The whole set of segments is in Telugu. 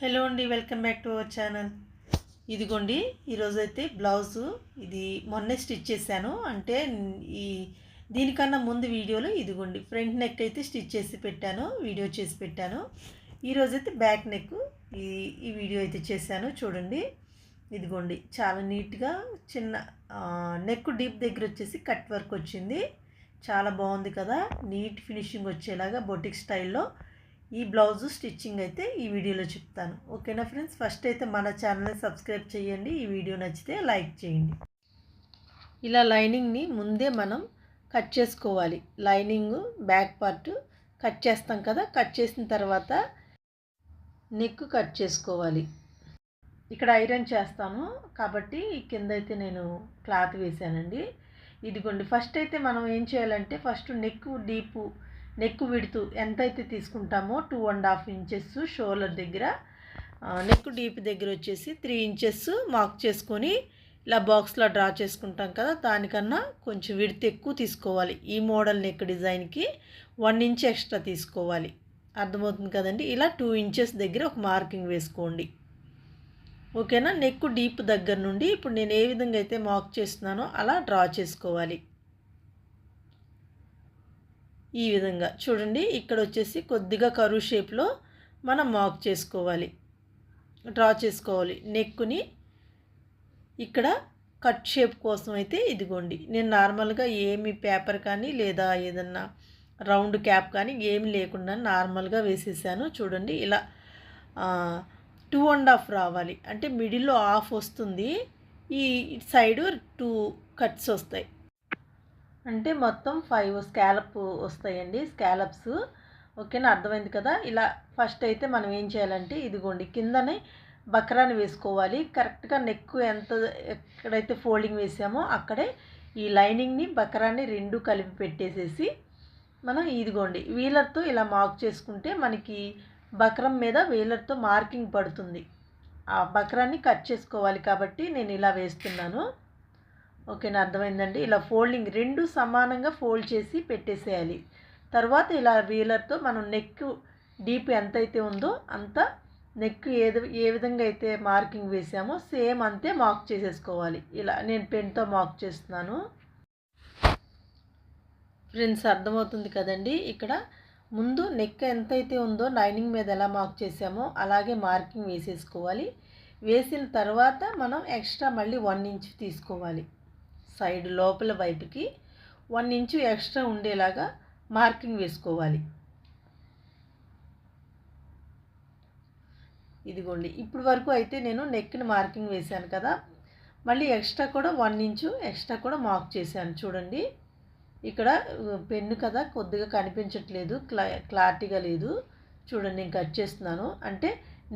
హలో అండి welcome back to our channel. ఇదిగోండి ఈరోజు అయితే బ్లౌజు. ఇది మొన్నే స్టిచ్ చేశాను. అంటే ఈ దీనికన్నా ముందు వీడియోలో ఇదిగోండి ఫ్రంట్ నెక్ అయితే స్టిచ్ చేసి పెట్టాను వీడియో చేసి పెట్టాను. ఈరోజు అయితే బ్యాక్ నెక్ ఈ ఈ వీడియో అయితే చేశాను చూడండి. ఇదిగోండి చాలా నీట్గా చిన్న నెక్ డీప్ దగ్గర వచ్చేసి కట్ వర్క్ వచ్చింది. చాలా బాగుంది కదా నీట్ ఫినిషింగ్ వచ్చేలాగా బొటిక్ స్టైల్లో. ఈ బ్లౌజ్ స్టిచ్చింగ్ అయితే ఈ వీడియోలో చెప్తాను. ఓకేనా ఫ్రెండ్స్? ఫస్ట్ అయితే మన ఛానల్ని సబ్స్క్రైబ్ చేయండి. ఈ వీడియో నచ్చితే లైక్ చేయండి. ఇలా లైనింగ్ని ముందే మనం కట్ చేసుకోవాలి. లైనింగ్ బ్యాక్ పార్ట్ కట్ చేస్తాం కదా? కట్ చేసిన తర్వాత నెక్ కట్ చేసుకోవాలి. ఇక్కడ ఐరన్ చేస్తాము కాబట్టి కింద అయితే నేను క్లాత్ వేసానండి ఇదిగోండి ఫస్ట్ అయితే మనం ఏం చేయాలంటే ఫస్ట్ నెక్ డీపు నెక్ విడుతూ ఎంతైతే తీసుకుంటామో two and half inches shoulder దగ్గర నెక్ డీప్ దగ్గర వచ్చేసి త్రీ ఇంచెస్ మార్క్ చేసుకొని ఇలా బాక్స్లో డ్రా చేసుకుంటాం కదా దానికన్నా కొంచెం విడత ఎక్కువ తీసుకోవాలి. ఈ మోడల్ నెక్ డిజైన్కి వన్ ఇంచ్ ఎక్స్ట్రా తీసుకోవాలి. అర్థమవుతుంది కదండి? ఇలా టూ ఇంచెస్ దగ్గర ఒక మార్కింగ్ వేసుకోండి. ఓకేనా? నెక్ డీప్ దగ్గర నుండి ఇప్పుడు నేను ఏ విధంగా అయితే మార్క్ చేస్తున్నానో అలా డ్రా చేసుకోవాలి. ఈ విధంగా. చూడండి ఇక్కడ వచ్చేసి కొద్దిగా కరువు షేప్లో మనం మార్క్ చేసుకోవాలి. డ్రా చేసుకోవాలి. నెక్కుని ఇక్కడ కట్ షేప్ కోసం అయితే ఇదిగోండి. నేను నార్మల్గా ఏమి పేపర్ కానీ లేదా ఏదన్నా రౌండ్ క్యాప్ కానీ ఏమి లేకుండా నార్మల్గా వేసేసాను. చూడండి ఇలా టూ అండ్ హాఫ్ రావాలి. అంటే మిడిల్లో హాఫ్ వస్తుంది. ఈ సైడు టూ కట్స్ వస్తాయి. అంటే మొత్తం ఫైవ్ స్కాలప్ వస్తాయండి స్కాలప్స్. ఓకేనా? అర్థమైంది కదా? ఇలా ఫస్ట్ అయితే మనం ఏం చేయాలంటే ఇదిగోండి కిందనే బక్రాన్ని వేసుకోవాలి. కరెక్ట్గా నెక్ ఎంత ఎక్కడైతే ఫోల్డింగ్ వేసామో అక్కడే ఈ లైనింగ్ని బక్రాన్ని రెండు కలిపి పెట్టేసేసి మనం ఇదిగోండి వీలర్తో ఇలా మార్క్ చేసుకుంటే మనకి బక్రం మీద వీలర్తో మార్కింగ్ పడుతుంది. ఆ బక్రాన్ని కట్ చేసుకోవాలి కాబట్టి నేను ఇలా వేస్తున్నాను. ఓకేనా అర్థమైందండి. ఇలా ఫోల్డింగ్ రెండు సమానంగా ఫోల్డ్ చేసి పెట్టేసేయాలి. తర్వాత ఇలా వీలర్తో మనం నెక్ డీప్ ఎంత అయితే ఉందో అంత నెక్ ఏది ఏ విధంగా అయితే మార్కింగ్ వేసామో సేమ్ అంతే మార్క్ చేసేసుకోవాలి. ఇలా నేను పెన్తో మార్క్ చేస్తున్నాను. ఫ్రెండ్స్ అర్థమవుతుంది కదండి. ఇక్కడ ముందు నెక్ ఎంతైతే ఉందో లైనింగ్ మీద ఎలా మార్క్ చేసామో అలాగే మార్కింగ్ వేసేసుకోవాలి. వేసిన తర్వాత మనం ఎక్స్ట్రా మళ్ళీ వన్ ఇంచ్ తీసుకోవాలి. సైడ్ లోపల వైపుకి వన్ ఇంచు ఎక్స్ట్రా ఉండేలాగా మార్కింగ్ వేసుకోవాలి. ఇదిగోండి ఇప్పుడు వరకు అయితే నేను నెక్ని మార్కింగ్ వేశాను కదా మళ్ళీ ఎక్స్ట్రా కూడా వన్ ఇంచు ఎక్స్ట్రా కూడా మార్క్ చేశాను. చూడండి ఇక్కడ పెన్ను కదా కొద్దిగా కనిపించట్లేదు క్లా క్లారిటీగా లేదు. చూడండి నేను కట్ చేస్తున్నాను. అంటే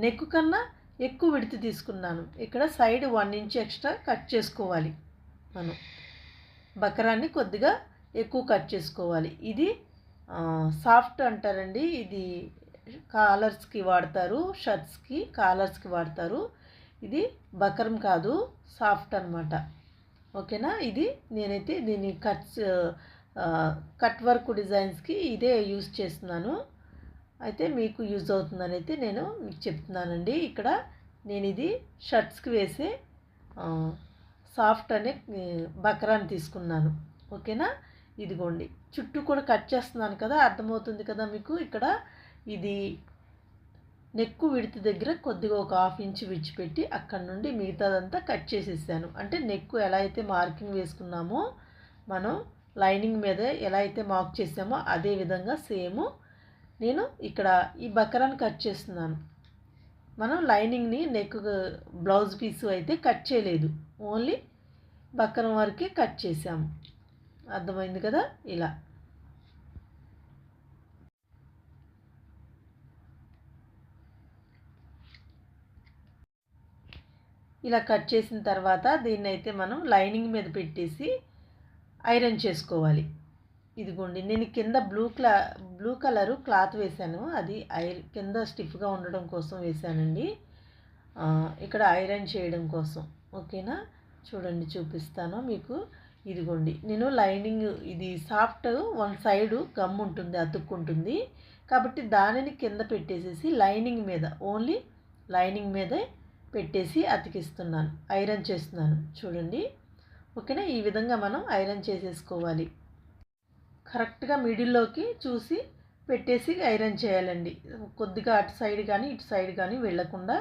నెక్ కన్నా ఎక్కువ విడితి తీసుకున్నాను. ఇక్కడ side one inch extra cut చేసుకోవాలి. మనం బకరాన్ని కొద్దిగా ఎక్కువ కట్ చేసుకోవాలి. ఇది సాఫ్ట్ అంటారండి. ఇది కాలర్స్కి వాడతారు షర్ట్స్కి కాలర్స్కి వాడతారు. ఇది బకరం కాదు సాఫ్ట్ అనమాట ఓకేనా? ఇది నేనైతే దీన్ని కట్స్ కట్ వర్క్ డిజైన్స్కి ఇదే యూజ్ చేస్తున్నాను. అయితే మీకు యూజ్ అవుతుందని అయితే నేను మీకు చెప్తున్నానండి. ఇక్కడ నేను ఇది షర్ట్స్కి వేసే సాఫ్ట్ అనే బక్రాన్ని తీసుకున్నాను. ఓకేనా? ఇదిగోండి. చుట్టూ కూడా కట్ చేస్తున్నాను కదా అర్థమవుతుంది కదా మీకు? ఇక్కడ ఇది నెక్కు విడత దగ్గర కొద్దిగా ఒక హాఫ్ ఇంచ్ విడిచిపెట్టి అక్కడ నుండి మిగతాదంతా కట్ చేసేసాను. అంటే నెక్కు ఎలా అయితే మార్కింగ్ వేసుకున్నామో మనం లైనింగ్ మీద ఎలా అయితే మార్క్ చేసామో అదే విధంగా సేమ్. నేను ఇక్కడ ఈ బకరాన్ని కట్ చేస్తున్నాను. మనం లైనింగ్ని నెక్ బ్లౌజ్ పీసు అయితే కట్ చేయలేదు. ఓన్లీ బక్కరం వరకే కట్ చేసాము అర్థమైంది కదా? ఇలా. ఇలా కట్ చేసిన తర్వాత దీన్ని అయితే మనం లైనింగ్ మీద పెట్టేసి ఐరన్ చేసుకోవాలి. ఇదిగోండి నేను కింద బ్లూ క్లా బ్లూ కలరు క్లాత్ వేశాను. అది ఐ కింద స్టిఫ్గా ఉండడం కోసం వేశానండి. ఇక్కడ ఐరన్ చేయడం కోసం. ఓకేనా? చూడండి చూపిస్తాను మీకు. ఇదిగోండి నేను లైనింగ్ ఇది సాఫ్ట్ వన్ సైడు గమ్ ఉంటుంది అతుక్కుంటుంది. కాబట్టి దానిని కింద పెట్టేసేసి లైనింగ్ మీద ఓన్లీ లైనింగ్ మీదే పెట్టేసి అతికిస్తున్నాను ఐరన్ చేస్తున్నాను. చూడండి ఓకేనా? ఈ విధంగా మనం ఐరన్ చేసేసుకోవాలి. కరెక్ట్గా మిడిల్లోకి చూసి పెట్టేసి ఐరన్ చేయాలండి. కొద్దిగా అటు సైడ్ కానీ ఇటు సైడ్ కానీ వెళ్ళకుండా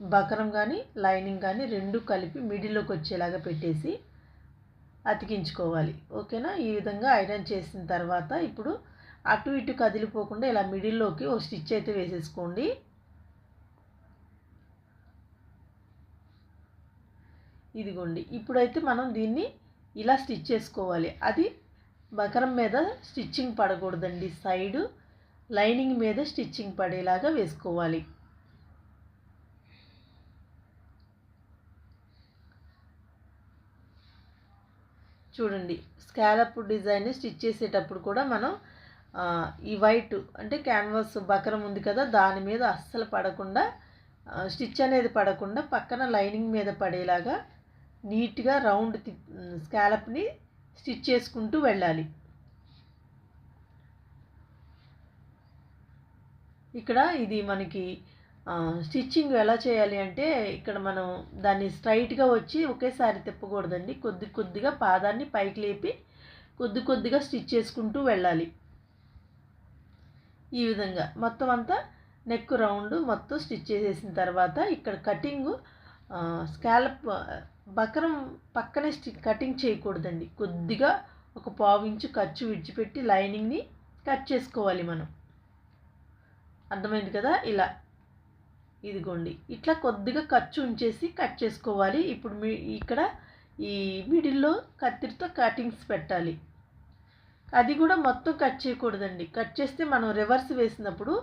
బకరం కానీ లైనింగ్ కానీ రెండు కలిపి మిడిల్లోకి వచ్చేలాగా పెట్టేసి అతికించుకోవాలి. ఓకేనా? ఈ విధంగా ఐరన్ చేసిన తర్వాత ఇప్పుడు అటు ఇటు కదిలిపోకుండా ఇలా మిడిల్లోకి ఒక స్టిచ్ అయితే వేసేసుకోండి. ఇదిగోండి. ఇప్పుడైతే మనం దీన్ని ఇలా స్టిచ్ చేసుకోవాలి. అది బకరం మీద స్టిచ్చింగ్ పడకూడదండి. సైడు లైనింగ్ మీద స్టిచ్చింగ్ పడేలాగా వేసుకోవాలి. చూడండి స్కాలప్ డిజైన్ని స్టిచ్ చేసేటప్పుడు కూడా మనం ఈ వైట్ అంటే క్యాన్వాస్ బకరం ఉంది కదా దాని మీద అస్సలు పడకుండా స్టిచ్ అనేది పడకుండా పక్కన లైనింగ్ మీద పడేలాగా నీట్గా రౌండ్ స్కాలప్ని స్టిచ్ చేసుకుంటూ వెళ్ళాలి. ఇక్కడ ఇది మనకి స్టిచ్చింగ్ ఎలా చేయాలి అంటే ఇక్కడ మనం దాన్ని స్ట్రైట్గా వచ్చి ఒకేసారి తిప్పకూడదండి. కొద్ది కొద్దిగా పాదాన్ని పైకి లేపి కొద్ది కొద్దిగా స్టిచ్ చేసుకుంటూ వెళ్ళాలి. ఈ విధంగా మొత్తం అంతా నెక్ రౌండ్ మొత్తం స్టిచ్ చేసేసిన తర్వాత ఇక్కడ కటింగ్ స్కాలప్ బకరం పక్కనే స్టి కటింగ్ చేయకూడదండి. కొద్దిగా ఒక పావించు ఖర్చు విడిచిపెట్టి లైనింగ్ని కట్ చేసుకోవాలి మనం. అర్థమైంది కదా? ఇలా ఇదిగోండి ఇట్లా కొద్దిగా ఖర్చు ఉంచేసి కట్ చేసుకోవాలి. ఇప్పుడు మీ ఇక్కడ ఈ మిడిల్లో కత్తిరితో కటింగ్స్ పెట్టాలి. అది కూడా మొత్తం కట్ చేయకూడదండి. కట్ చేస్తే మనం రివర్స్ వేసినప్పుడు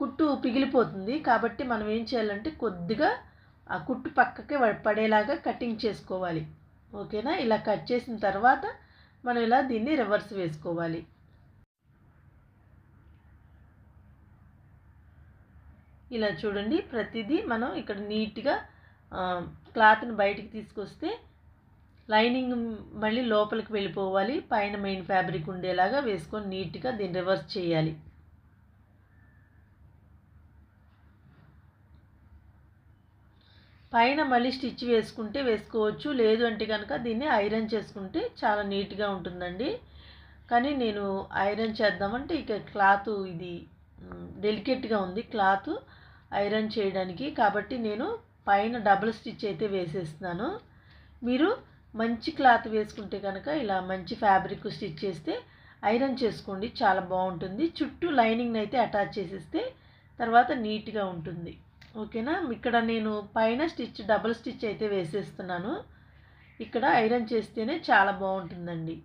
కుట్టు పిగిలిపోతుంది. కాబట్టి మనం ఏం చేయాలంటే కొద్దిగా ఆ కుట్టు పక్కకే పడేలాగా కటింగ్ చేసుకోవాలి. ఓకేనా? ఇలా కట్ చేసిన తర్వాత మనం ఇలా దీన్ని రివర్స్ వేసుకోవాలి. ఇలా చూడండి. ప్రతిదీ మనం ఇక్కడ నీట్గా క్లాత్ని బయటికి తీసుకొస్తే లైనింగ్ మళ్ళీ లోపలికి వెళ్ళిపోవాలి. పైన మెయిన్ ఫ్యాబ్రిక్ ఉండేలాగా వేసుకొని నీట్గా దీన్ని రివర్స్ చేయాలి. పైన మళ్ళీ స్టిచ్ వేసుకుంటే వేసుకోవచ్చు. లేదు అంటే కనుక దీన్ని ఐరన్ చేసుకుంటే చాలా నీట్గా ఉంటుందండి. కానీ నేను ఐరన్ చేద్దామంటే ఇక క్లాత్ ఇది డెలికేట్గా ఉంది క్లాత్. ఐరన్ చేయడానికి. కాబట్టి నేను పైన డబుల్ స్టిచ్ అయితే వేసేస్తున్నాను. మీరు మంచి క్లాత్ వేసుకుంటే కనుక ఇలా మంచి ఫ్యాబ్రిక్ స్టిచ్ చేస్తే ఐరన్ చేసుకోండి చాలా బాగుంటుంది. చుట్టూ లైనింగ్ అయితే అటాచ్ చేసేస్తే తర్వాత నీట్గా ఉంటుంది. ఓకేనా? ఇక్కడ నేను పైన స్టిచ్ డబుల్ స్టిచ్ అయితే వేసేస్తున్నాను. ఇక్కడ ఐరన్ చేస్తేనే చాలా బాగుంటుందండి.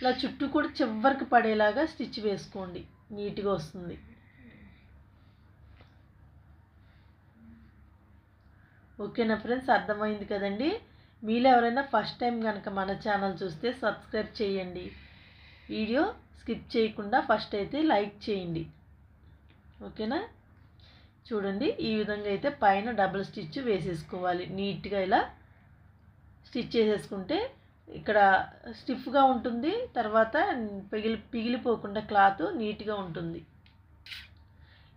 ఇలా చుట్టూ కూడా చివరికి పడేలాగా స్టిచ్ వేసుకోండి. నీట్గా వస్తుంది. ఓకేనా ఫ్రెండ్స్? అర్థమైంది కదండి? మీలో ఎవరైనా ఫస్ట్ టైం కనుక మన ఛానల్ చూస్తే సబ్స్క్రైబ్ చేయండి. వీడియో స్కిప్ చేయకుండా ఫస్ట్ అయితే లైక్ చేయండి. ఓకేనా? చూడండి ఈ విధంగా అయితే పైన డబుల్ స్టిచ్ వేసేసుకోవాలి. నీట్గా ఇలా స్టిచ్ చేసేసుకుంటే ఇక్కడ స్టిఫ్గా ఉంటుంది తర్వాత పిగిలి పిగిలిపోకుండా క్లాత్ నీట్గా ఉంటుంది.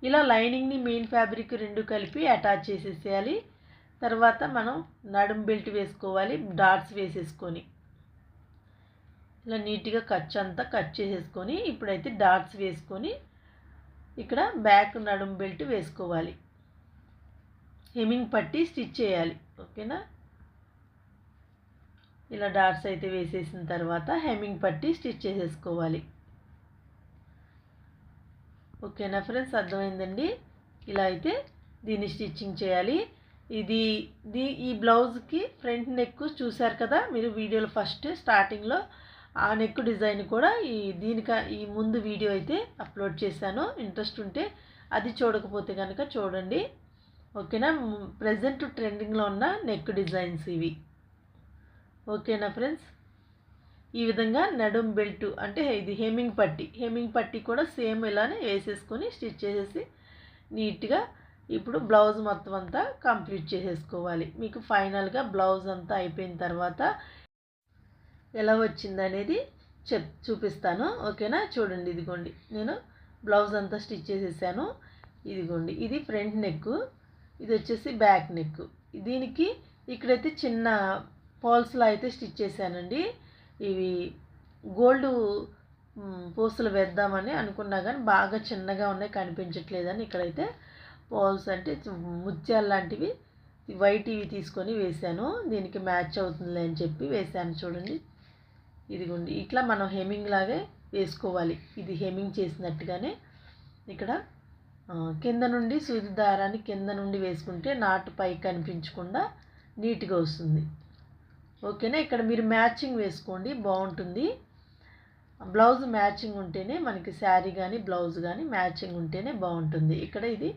ఇలా లైనింగ్ని మెయిన్ ఫ్యాబ్రిక్ రెండు కలిపి అటాచ్ చేసేసేయాలి. తర్వాత మనం నడుం బెల్ట్ వేసుకోవాలి డాట్స్ వేసేసుకొని. ఇలా నీట్గా ఖర్చు అంతా కట్ చేసేసుకొని ఇప్పుడైతే డాట్స్ వేసుకొని ఇక్కడ బ్యాక్ నడుం బెల్ట్ వేసుకోవాలి. హెమింగ్ పట్టి స్టిచ్ చేయాలి ఓకేనా? ఇలా డాట్స్ అయితే వేసేసిన తర్వాత హెమింగ్ పట్టి స్టిచ్ చేసేసుకోవాలి. ఓకేనా ఫ్రెండ్స్? అర్థమైందండి? ఇలా అయితే దీన్ని స్టిచ్చింగ్ చేయాలి. ఇది దీ ఈ బ్లౌజ్కి ఫ్రంట్ నెక్ చూశారు కదా మీరు వీడియోలో ఫస్ట్ స్టార్టింగ్లో. ఆ నెక్ డిజైన్ కూడా ఈ దీనిక ఈ ముందు వీడియో అయితే అప్లోడ్ చేశాను. ఇంట్రెస్ట్ ఉంటే అది చూడకపోతే కనుక చూడండి. ఓకేనా? ప్రజెంట్ ట్రెండింగ్లో ఉన్న నెక్ డిజైన్స్ ఇవి. ఓకేనా ఫ్రెండ్స్? ఈ విధంగా నడుం బెల్ట్ అంటే ఇది హెమింగ్ పట్టి హెమింగ్ పట్టి కూడా సేమ్ ఇలానే వేసేసుకొని స్టిచ్ చేసేసి నీట్గా ఇప్పుడు బ్లౌజ్ మొత్తం అంతా కంప్లీట్ చేసేసుకోవాలి. మీకు ఫైనల్గా బ్లౌజ్ అంతా అయిపోయిన తర్వాత ఎలా వచ్చింది అనేది చెప్ చూపిస్తాను. ఓకేనా? చూడండి ఇదిగోండి. నేను బ్లౌజ్ అంతా స్టిచ్ చేసేసాను. ఇదిగోండి. ఇది ఫ్రంట్ నెక్. ఇది వచ్చేసి బ్యాక్ నెక్. దీనికి ఇక్కడైతే చిన్న పాల్స్లో అయితే స్టిచ్ చేశానండి. ఇవి గోల్డ్ పూసలు వేద్దామని అనుకున్నా కానీ బాగా చిన్నగా ఉన్నాయి కనిపించట్లేదని ఇక్కడైతే పోల్స్ అంటే ముత్యాలు లాంటివి వైట్ ఇవి తీసుకొని వేశాను. దీనికి మ్యాచ్ అవుతుంది అని చెప్పి వేశాను చూడండి. ఇదిగోండి ఇట్లా మనం హెమింగ్ లాగే వేసుకోవాలి. ఇది హెమింగ్ చేసినట్టుగానే ఇక్కడ కింద నుండి సూది దారాన్ని కింద నుండి వేసుకుంటే నాటు పై కనిపించకుండా నీట్గా వస్తుంది. ఓకేనా? ఇక్కడ మీరు మ్యాచింగ్ వేసుకోండి బాగుంటుంది. బ్లౌజ్ మ్యాచింగ్ ఉంటేనే మనకి శారీ కానీ బ్లౌజ్ కానీ మ్యాచింగ్ ఉంటేనే బాగుంటుంది. ఇక్కడ ఇది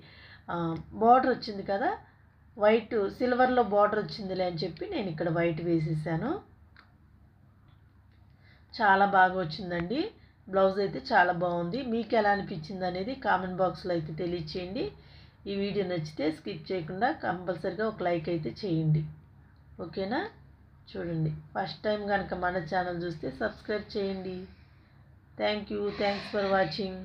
బార్డర్ వచ్చింది కదా? వైట్ సిల్వర్లో బార్డర్ వచ్చిందిలే అని చెప్పి నేను ఇక్కడ వైట్ వేసేసాను. చాలా బాగా వచ్చిందండి. బ్లౌజ్ అయితే చాలా బాగుంది. మీకు ఎలా అనిపించింది అనేది కామెంట్ బాక్స్లో అయితే తెలియచేయండి. ఈ వీడియో నచ్చితే స్కిప్ చేయకుండా కంపల్సరిగా ఒక లైక్ అయితే చేయండి. ఓకేనా? చూడండి. ఫస్ట్ టైం కనుక మన ఛానల్ చూస్తే సబ్స్క్రైబ్ చేయండి. Thank you. Thanks for watching.